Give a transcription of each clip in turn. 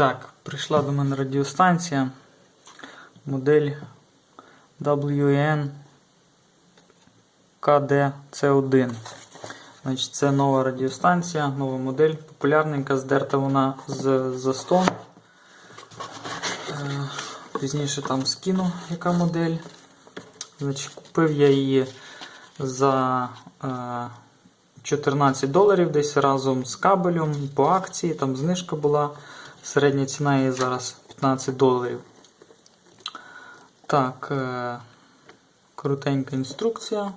Так, прийшла до мене радіостанція. Модель WN KD-C1. Значить, це нова радіостанція, нова модель, популярненька, здерта вона з застон. Е, Пізніше там скину, яка модель. Значить, купив я її за е, 14 доларів десь разом з кабелем по акції, там знижка була. Середня ціна її зараз 15 доларів. Так, е, коротенька інструкція.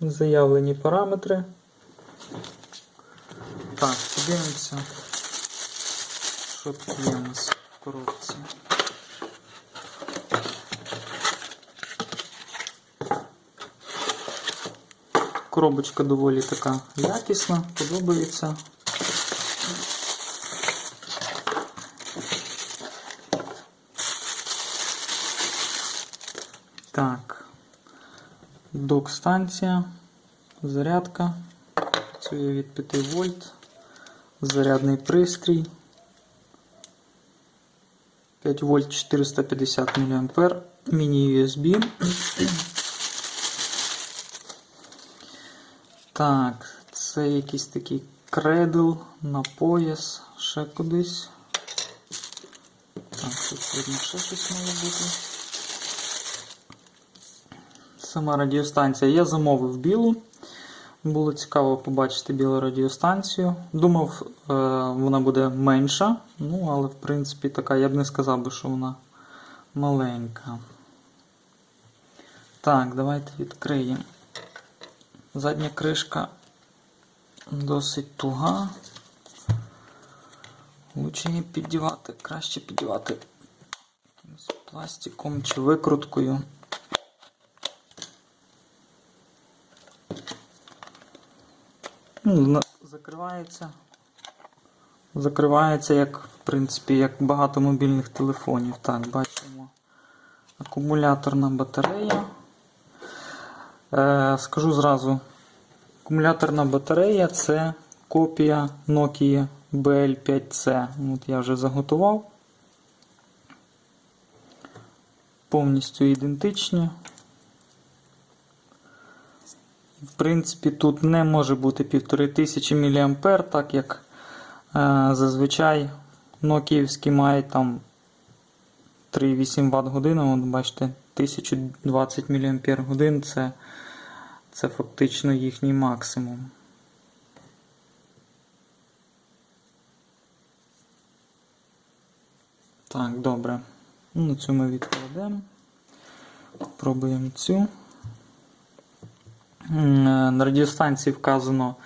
Заявлені параметри. Так, подивимося, що тут є у нас в коробці. Коробочка доволі така якісна, подобається. Так, док-станція, зарядка, працює від 5 вольт, зарядний пристрій, 5 вольт 450 мА, міні-USB. Так, це якийсь такий кредл на пояс, ще кудись. Так, тут ще щось має бути. Сама радіостанція. Я замовив білу. Було цікаво побачити білу радіостанцію. Думав, е, вона буде менша, ну, але в принципі така, я б не сказав би, що вона маленька. Так, давайте відкриємо. Задня кришка досить туга. Лучше її піддівати, краще піддівати пластиком чи викруткою. Ну, Закривається. Закривається, як, в принципі, як багато мобільних телефонів. Так, бачимо. Акумуляторна батарея. Е, скажу зразу, акумуляторна батарея це копія Nokia BL5C. От я вже заготував. Повністю ідентичні. В принципі, тут не може бути 1500 мА, так як е, зазвичай Nokia мають там 3,8 Вт година, от бачите, 1020 мАч це, це фактично їхній максимум. Так, добре. Ну, цю ми відкладемо. Пробуємо цю. Е, На радіостанції вказано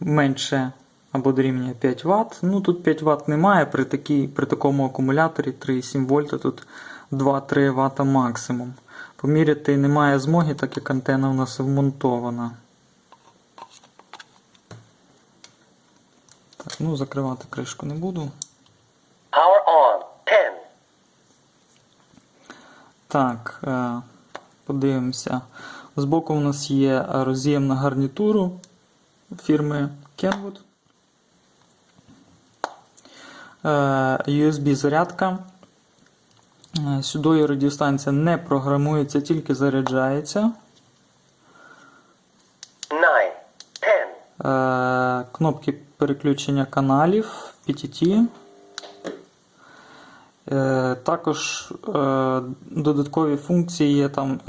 менше або дорівнює 5 Вт. Ну тут 5 Вт немає, при, такій, при такому акумуляторі 3,7 вольта тут 2-3 Вт максимум. Поміряти немає змоги, так як антенна у нас вмонтована. Так, ну закривати кришку не буду. Power on. 10. Так, е, подивимося. Збоку у нас є роз'єм на гарнітуру фірми Kenwood. Е, USB зарядка. Е, Сюди радіостанція не програмується, тільки заряджається. 9. 10. Е, Кнопки переключення каналів PTT. Е, Також додаткові функції є там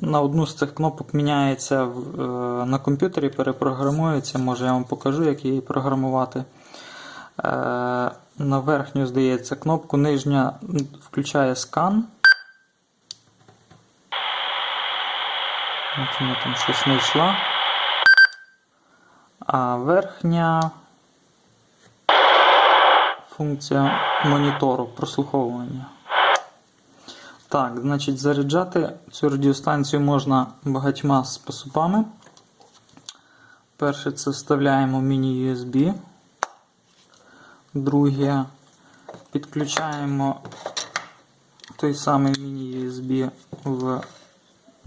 на одну з цих кнопок міняється на комп'ютері, перепрограмується. Може я вам покажу, як її програмувати. Е, На верхню, здається, кнопку нижня включає скан. От вона там щось знайшла. А верхня функція монітору прослуховування. Так, значить, заряджати цю радіостанцію можна багатьма способами. Перше, це вставляємо міні-USB. Друге, підключаємо той самий міні-USB в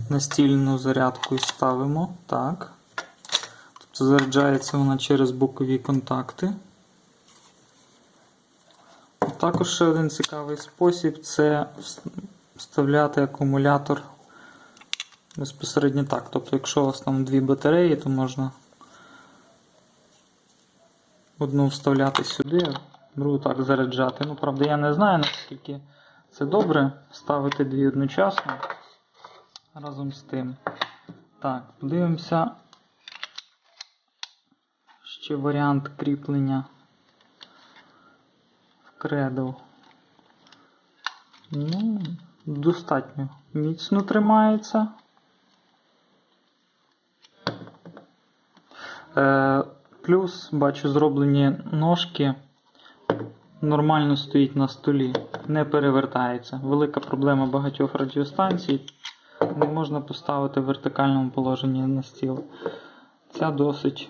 настільну зарядку і ставимо. Так. Заряджається вона через бокові контакти. Також ще один цікавий спосіб це вставляти акумулятор безпосередньо так. Тобто, якщо у вас там дві батареї, то можна одну вставляти сюди, другу так заряджати. Ну, правда, я не знаю, наскільки це добре ставити дві одночасно разом з тим. Так, подивимося. Ще варіант кріплення в кредо. Ну, достатньо міцно тримається. Е, плюс, бачу, зроблені ножки нормально стоїть на столі, не перевертається. Велика проблема багатьох радіостанцій. Не можна поставити в вертикальному положенні на стіл. Ця досить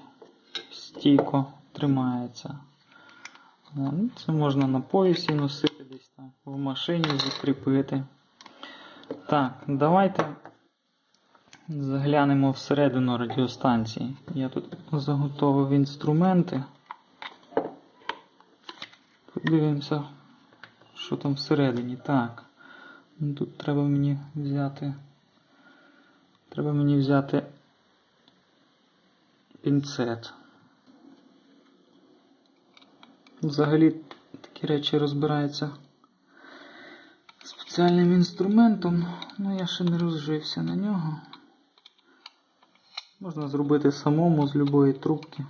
стійко тримається. Е, ну, Це можна на поясі носити десь там в машині закріпити. Так, давайте заглянемо всередину радіостанції. Я тут заготовив інструменти. Подивимося, що там всередині. Так. ну, Тут треба мені взяти. Треба мені взяти пінцет. Взагалі такі речі розбираються спеціальним інструментом, ну я ще не розжився на нього. Можна зробити самому з любої трубки.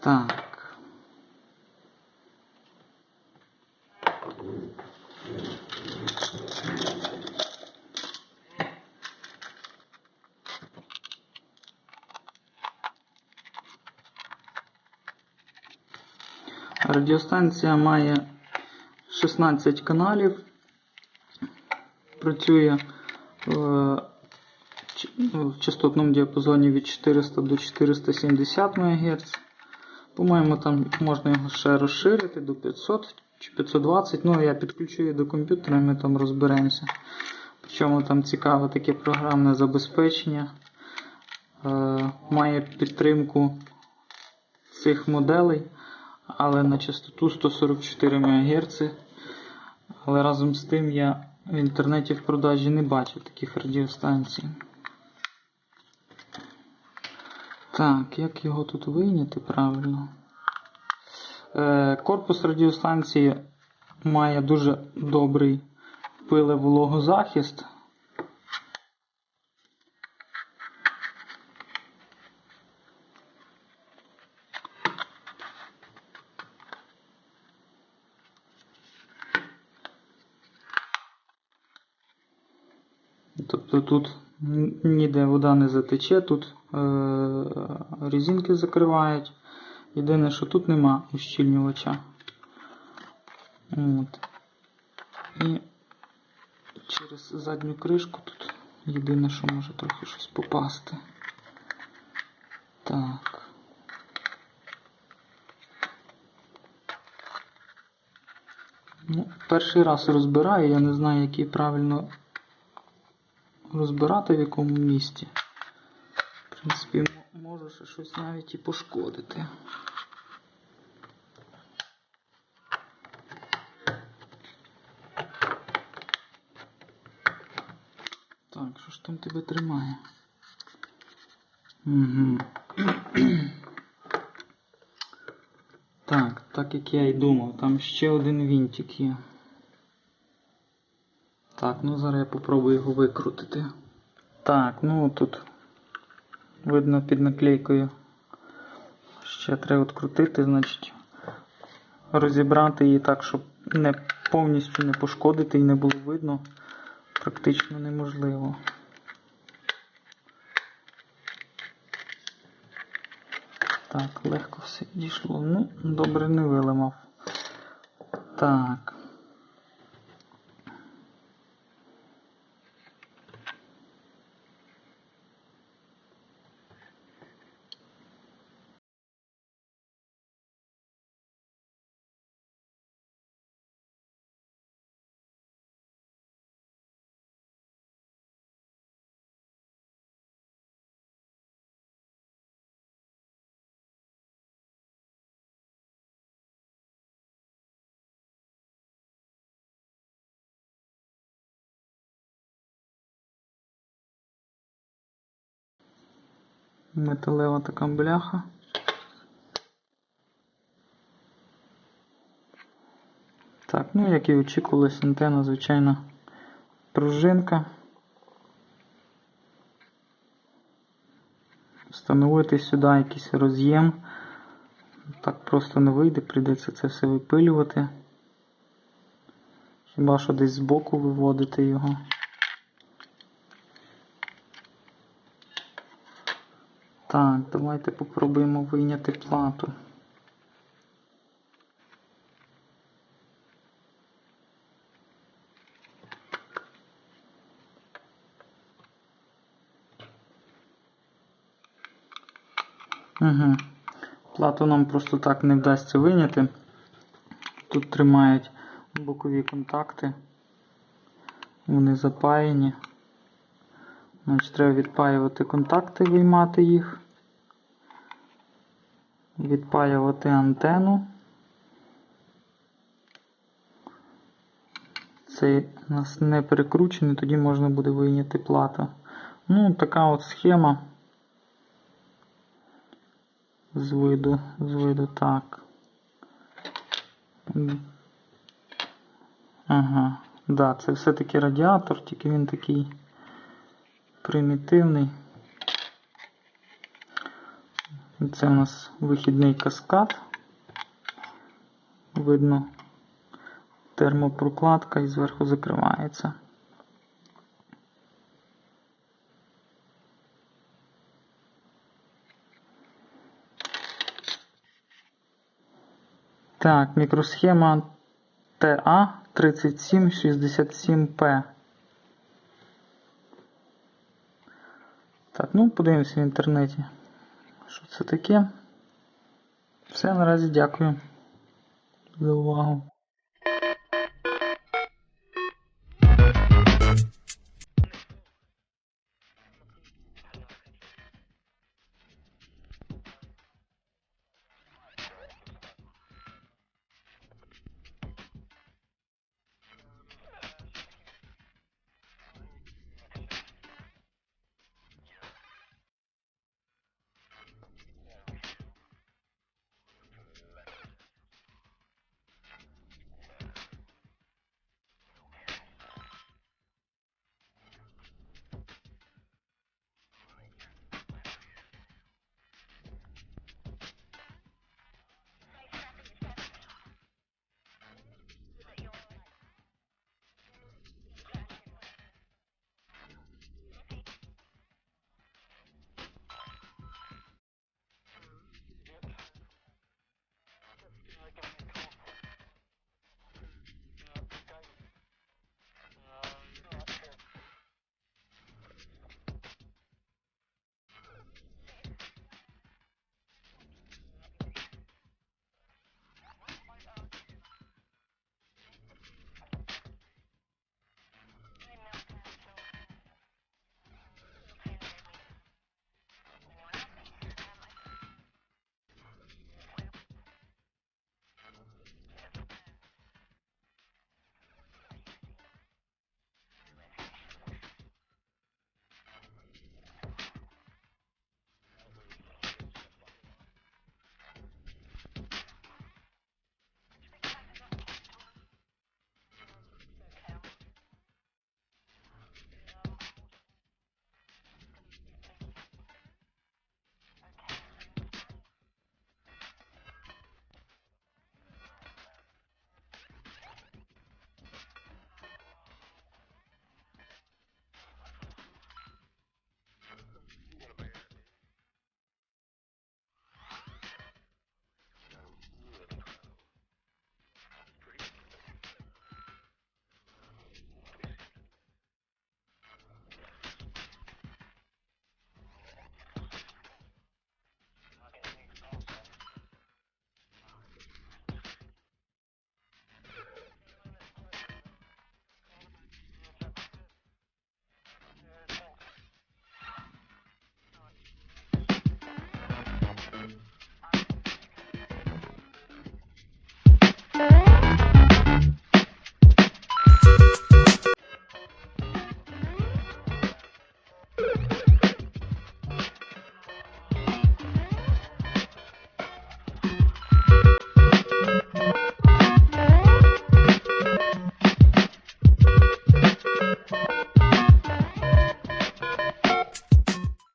Так. Радіостанція має 16 каналів. Працює в, частотному діапазоні від 400 до 470 МГц. По-моєму, там можна його ще розширити до 500 чи 520. Ну, я підключу її до комп'ютера і ми там розберемося. Причому там цікаве таке програмне забезпечення. Е, має підтримку цих моделей, але на частоту 144 МГц. Але разом з тим я в інтернеті в продажі не бачив таких радіостанцій. Так, як його тут вийняти правильно? Е, корпус радіостанції має дуже добрий пилевологозахист. Тобто тут ніде вода не затече, тут е- резинки закривають. Єдине, що тут нема ущільнювача. От. І через задню кришку тут єдине, що може трохи щось попасти. Так. Ну, перший раз розбираю, я не знаю, який правильно розбирати в якому місці. В принципі, м- можу ще щось навіть і пошкодити. Так, що ж там тебе тримає? Угу. Так, так як я і думав, там ще один вінтик є. Так, ну зараз я попробую його викрутити. Так, ну тут видно під наклейкою. Ще треба відкрутити, значить розібрати її так, щоб не повністю не пошкодити і не було видно. Практично неможливо. Так, легко все дійшло. Ну, добре не виламав. Так. Металева така бляха. Так, ну як і очікувалось, антенна, звичайно, пружинка. Встановити сюди якийсь роз'єм. Так просто не вийде, прийдеться це все випилювати. Хіба що десь збоку виводити його. Так, давайте попробуємо вийняти плату. Угу. Плату нам просто так не вдасться вийняти. Тут тримають бокові контакти. Вони запаяні. Значить, треба відпаювати контакти, виймати їх. Відпаювати антенну. Цей у нас не перекручений, тоді можна буде вийняти плату. Ну, така от схема. З виду, з виду так. Ага, да, це все-таки радіатор, тільки він такий примітивний. Це у нас вихідний каскад. Видно, термопрокладка і зверху закривається. Так, мікросхема TA3767P. Так, ну подивимося в інтернеті. Що це таке? Все, наразі дякую за увагу.